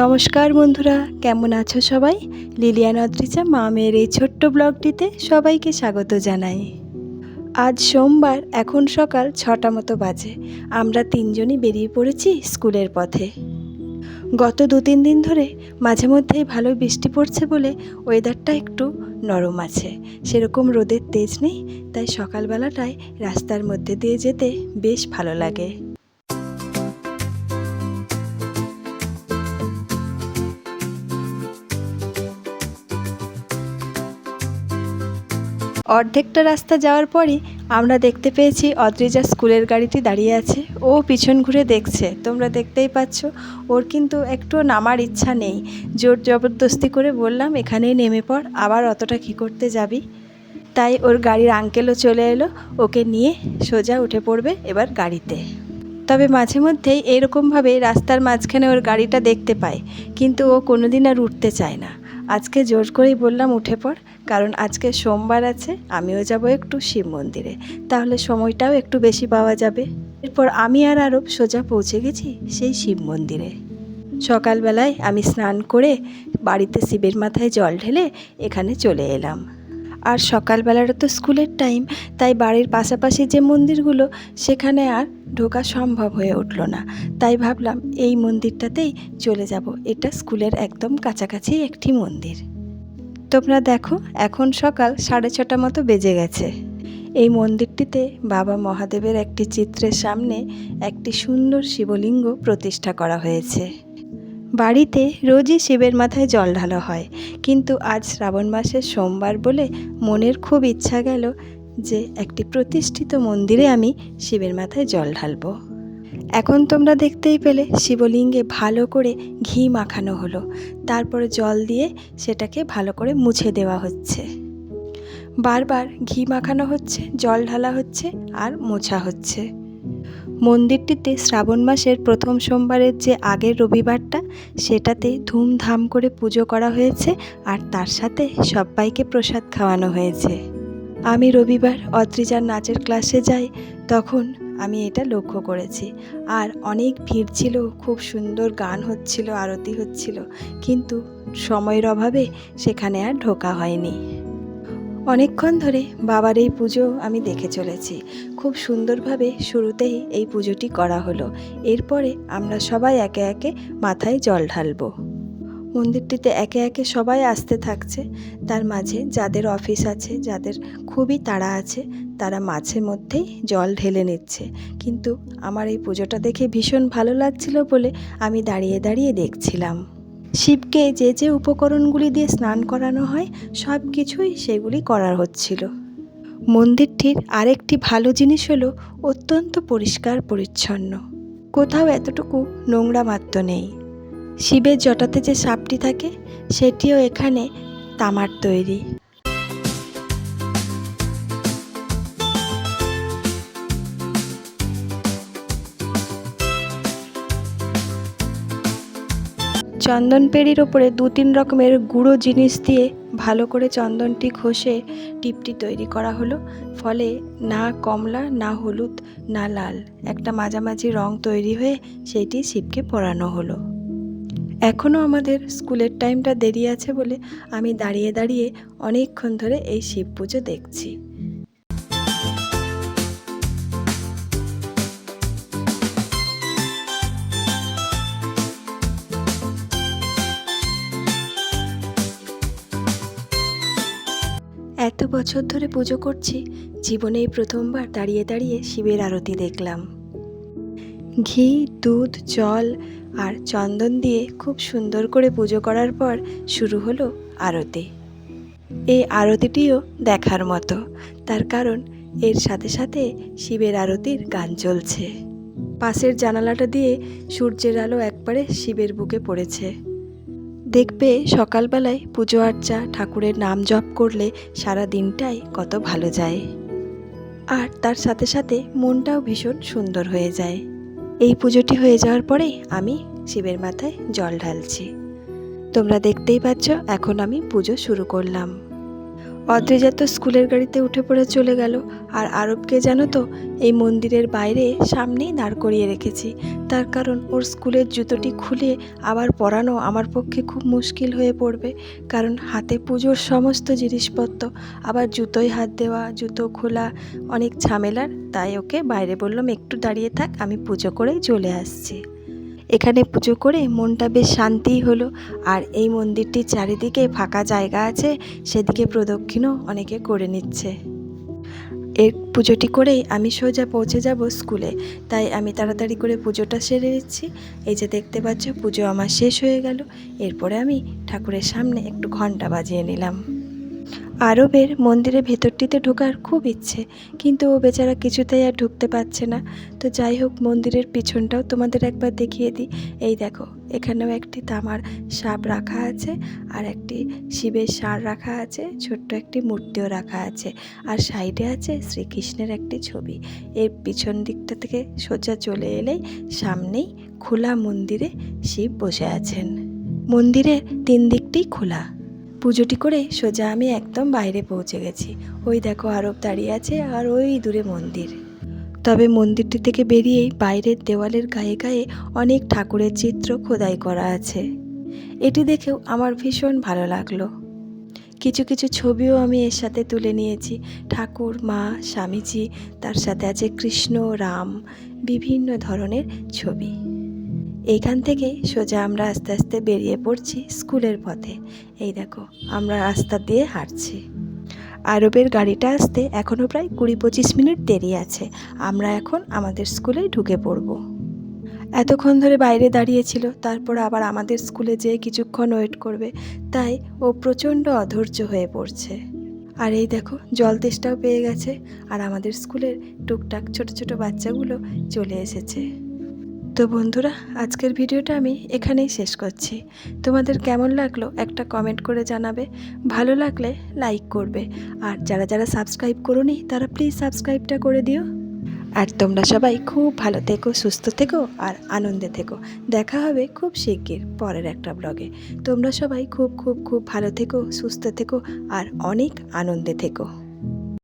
নমস্কার বন্ধুরা, কেমন আছো সবাই? লিলিয়ান মা মেয়ের এই ছোট্ট ব্লগটিতে সবাইকে স্বাগত জানাই। আজ সোমবার, এখন সকাল ছটা মতো বাজে। আমরা তিনজনই বেরিয়ে পড়েছি স্কুলের পথে। গত দু তিন দিন ধরে মাঝে মধ্যেই ভালো বৃষ্টি পড়ছে বলে ওয়েদারটা একটু নরম আছে। সেরকম রোদের তেজ নেই, তাই সকালবেলাটায় রাস্তার মধ্যে দিয়ে যেতে বেশ ভালো লাগে। অর্ধেকটা রাস্তা যাওয়ার পরই আমরা দেখতে পেয়েছি অদ্রিজা স্কুলের গাড়িটি দাঁড়িয়ে আছে। ও পিছন ঘুরে দেখছে। তোমরা দেখতেই পাচ্ছ, ওর কিন্তু একটু নামার ইচ্ছা নেই। জোর জবরদস্তি করে বললাম, এখানেই নেমে পড়, আবার অতটা কী করতে যাবি? তাই ওর গাড়ির আঙ্কেলও চলে এলো। ওকে নিয়ে সোজা উঠে পড়বে এবার গাড়িতে। তবে মাঝে মধ্যেই এরকমভাবে রাস্তার মাঝখানে ওর গাড়িটা দেখতে পায়। কিন্তু ও কোনোদিন আর উঠতে চায় না। আজকে জোর করেই বললাম, উঠে পড়। কারণ আজকে সোমবার আছে, আমিও যাব একটু শিব মন্দিরে। তাহলে সময়টাও একটু বেশি পাওয়া যাবে। এরপর আমি আর আরব সোজা পৌঁছে গেছি সেই শিব মন্দিরে। সকালবেলায় আমি স্নান করে বাড়িতে শিবের মাথায় জল ঢেলে এখানে চলে এলাম। আর সকালবেলাটা তো স্কুলের টাইম, তাই বাড়ির পাশাপাশি যে মন্দিরগুলো, সেখানে আর ঢোকা সম্ভব হয়ে উঠল না। তাই ভাবলাম এই মন্দিরটাতেই চলে যাব। এটা স্কুলের একদম কাছাকাছি একটি মন্দির। তোমরা দেখো, এখন সকাল সাড়ে ছটা মতো বেজে গেছে। এই মন্দিরটিতে বাবা মহাদেবের একটি চিত্রের সামনে একটি সুন্দর শিবলিঙ্গ প্রতিষ্ঠা করা হয়েছে। বাড়িতে রোজই শিবের মাথায় জল ঢালো হয়, কিন্তু আজ শ্রাবণ মাসের সোমবার বলে মনের খুব ইচ্ছা গেল যে একটি প্রতিষ্ঠিত মন্দিরে আমি শিবের মাথায় জল ঢালবো। এখন তোমরা দেখতেই পেলে শিবলিঙ্গে ভালো করে ঘি মাখানো হলো। তারপরে জল দিয়ে সেটাকে ভালো করে মুছে দেওয়া হচ্ছে। বারবার ঘি মাখানো হচ্ছে, জল ঢালা হচ্ছে আর মোছা হচ্ছে। মন্দিরটিতে শ্রাবণ মাসের প্রথম সোমবারের যে আগের রবিবারটা, সেটাতে ধুমধাম করে পুজো করা হয়েছে আর তার সাথে সবাইকে প্রসাদ খাওয়ানো হয়েছে। আমি রবিবার অদ্রিজার নাচের ক্লাসে যাই, তখন আমি এটা লক্ষ্য করেছি। আর অনেক ভিড় ছিল, খুব সুন্দর গান হচ্ছিল, আরতি হচ্ছিল, কিন্তু সময়ের অভাবে সেখানে আর ঢোকা হয়নি। অনেকক্ষণ ধরে বাবার এই পুজো আমি দেখে চলেছি। খুব সুন্দরভাবে শুরুতেই এই পুজোটি করা হলো। এরপরে আমরা সবাই একে একে মাথায় জল ঢালবো। মন্দিরটিতে একে একে সবাই আসতে থাকছে। তার মাঝে যাদের অফিস আছে, যাদের খুবই তাড়া আছে, তারা মাঝে মধ্যেই জল ঢেলে নিচ্ছে। কিন্তু আমার এই পুজোটা দেখে ভীষণ ভালো লাগছিল বলে আমি দাঁড়িয়ে দাঁড়িয়ে দেখছিলাম। শিবকে যে যে উপকরণগুলি দিয়ে স্নান করানো হয় সব কিছুই সেগুলি করা হচ্ছিল। মন্দিরটির আরেকটি ভালো জিনিস হলো, অত্যন্ত পরিষ্কার পরিচ্ছন্ন। কোথাও এতটুকু নোংরা মাত্র নেই। শিবের জটাতে যে সাপটি থাকে, সেটিও এখানে তামার তৈরি। চন্দন পেড়ির ওপরে দু তিন রকমের গুঁড়ো জিনিস দিয়ে ভালো করে চন্দনটি ঘষে টিপটি তৈরি করা হলো। ফলে না কমলা, না হলুদ, না লাল, একটা মাঝামাঝি রং তৈরি হয়ে সেইটি শিবকে পরানো হলো। এখনও আমাদের স্কুলের টাইমটা দেরি আছে বলে আমি দাঁড়িয়ে দাঁড়িয়ে অনেকক্ষণ ধরে এই শিব পুজো দেখছি। এত বছর ধরে পুজো করছি জীবনে এই প্রথমবার দাঁড়িয়ে দাঁড়িয়ে শিবের আরতি দেখলাম। ঘি, দুধ, জল আর চন্দন দিয়ে খুব সুন্দর করে পুজো করার পর শুরু হলো আরতি। এই আরতিটিও দেখার মতো। তার কারণ এর সাথে সাথে শিবের আরতির গান চলছে। পাশের জানালাটা দিয়ে সূর্যের আলো একবারে শিবের বুকে পড়েছে। দেখবে সকালবেলায় পুজো আর্চা, ঠাকুরের নাম জপ করলে সারা দিনটাই কত ভালো যায়। আর তার সাথে সাথে মনটাও ভীষণ সুন্দর হয়ে যায়। এই পুজোটি হয়ে যাওয়ার পরে আমি শিবের মাথায় জল ঢালছি। তোমরা দেখতেই পাচ্ছ, এখন আমি পুজো শুরু করলাম। অদ্রিজা তো স্কুলের গাড়িতে উঠে পড়ে চলে গেল। আর আরবকে জানো তো, এই মন্দিরের বাইরে সামনেই দাঁড় করিয়ে রেখেছি। তার কারণ ওর স্কুলের জুতোটি খুলে আবার পরানো আমার পক্ষে খুব মুশকিল হয়ে পড়বে। কারণ হাতে পুজোর সমস্ত জিনিসপত্র, আবার জুতোয় হাত দেওয়া, জুতো খোলা, অনেক ঝামেলার। তাই ওকে বাইরে বললাম, একটু দাঁড়িয়ে থাক, আমি পুজো করেই চলে আসছি। এখানে পুজো করে মনটা বেশ শান্তিই হলো। আর এই মন্দিরটির চারিদিকে ফাঁকা জায়গা আছে, সেদিকে প্রদক্ষিণও অনেকে করে নিচ্ছে। এর পুজোটি করেই আমি সোজা পৌঁছে যাব স্কুলে। তাই আমি তাড়াতাড়ি করে পুজোটা সেরে নিচ্ছি। এই যে দেখতে পাচ্ছ, পুজো আমার শেষ হয়ে গেল। এরপরে আমি ঠাকুরের সামনে একটু ঘণ্টা বাজিয়ে নিলাম। আরবের মন্দিরের ভেতরটিতে ঢোকার খুব ইচ্ছে, কিন্তু ও বেচারা কিছুতেই আর ঢুকতে পারছে না। তো যাই হোক, মন্দিরের পিছনটাও তোমাদের একবার দেখিয়ে দিই। এই দেখো, এখানেও একটি তামার সাপ রাখা আছে আর একটি শিবের সার রাখা আছে, ছোট্ট একটি মূর্তিও রাখা আছে আর সাইডে আছে শ্রীকৃষ্ণের একটি ছবি। এর পিছন দিকটা থেকে সোজা চলে এলেই সামনেই খোলা মন্দিরে শিব বসে আছেন। মন্দিরের তিন দিকটি খোলা। পুজোটি করে সোজা আমি একদম বাইরে পৌঁছে গেছি। ওই দেখো আরব দাঁড়িয়ে আছে আর ওই দূরে মন্দির। তবে মন্দিরটি থেকে বেরিয়েই বাইরের দেওয়ালের গায়ে গায়ে অনেক ঠাকুরের চিত্র খোদাই করা আছে। এটি দেখেও আমার ভীষণ ভালো লাগল। কিছু কিছু ছবিও আমি এর সাথে তুলে নিয়েছি। ঠাকুর, মা, স্বামীজি, তার সাথে আছে কৃষ্ণ, রাম, বিভিন্ন ধরনের ছবি। এইখান থেকে সোজা আমরা আস্তে আস্তে বেরিয়ে পড়ছি স্কুলের পথে। এই দেখো, আমরা রাস্তা দিয়ে হাঁটছি। আরবের গাড়িটা আসতে এখনও প্রায় কুড়ি পঁচিশ মিনিট দেরি আছে। আমরা এখন আমাদের স্কুলেই ঢুকে পড়ব। এতক্ষণ ধরে বাইরে দাঁড়িয়েছিল, তারপর আবার আমাদের স্কুলে যেয়ে কিছুক্ষণ ওয়েট করবে, তাই ও প্রচণ্ড অধৈর্য হয়ে পড়ছে। আর এই দেখো, জল তেষ্টাও পেয়ে গেছে, আর আমাদের স্কুলের টুকটাক ছোট ছোট বাচ্চাগুলো চলে এসেছে। তো বন্ধুরা, আজকের ভিডিওটা আমি এখানেই শেষ করছি। তোমাদের কেমন লাগল একটা কমেন্ট করে জানাবে। ভালো লাগলে লাইক করবে। আর যারা যারা সাবস্ক্রাইব করোনি, তারা প্লিজ সাবস্ক্রাইবটা করে দিও। আর তোমরা সবাই খুব ভালো থেকো, সুস্থ থেকো আর আনন্দে থেকো। দেখা হবে খুব শিগগির পরের একটা ব্লগে তোমরা সবাই খুব খুব খুব ভালো থেকো, সুস্থ থেকো আর অনেক আনন্দে থেকো।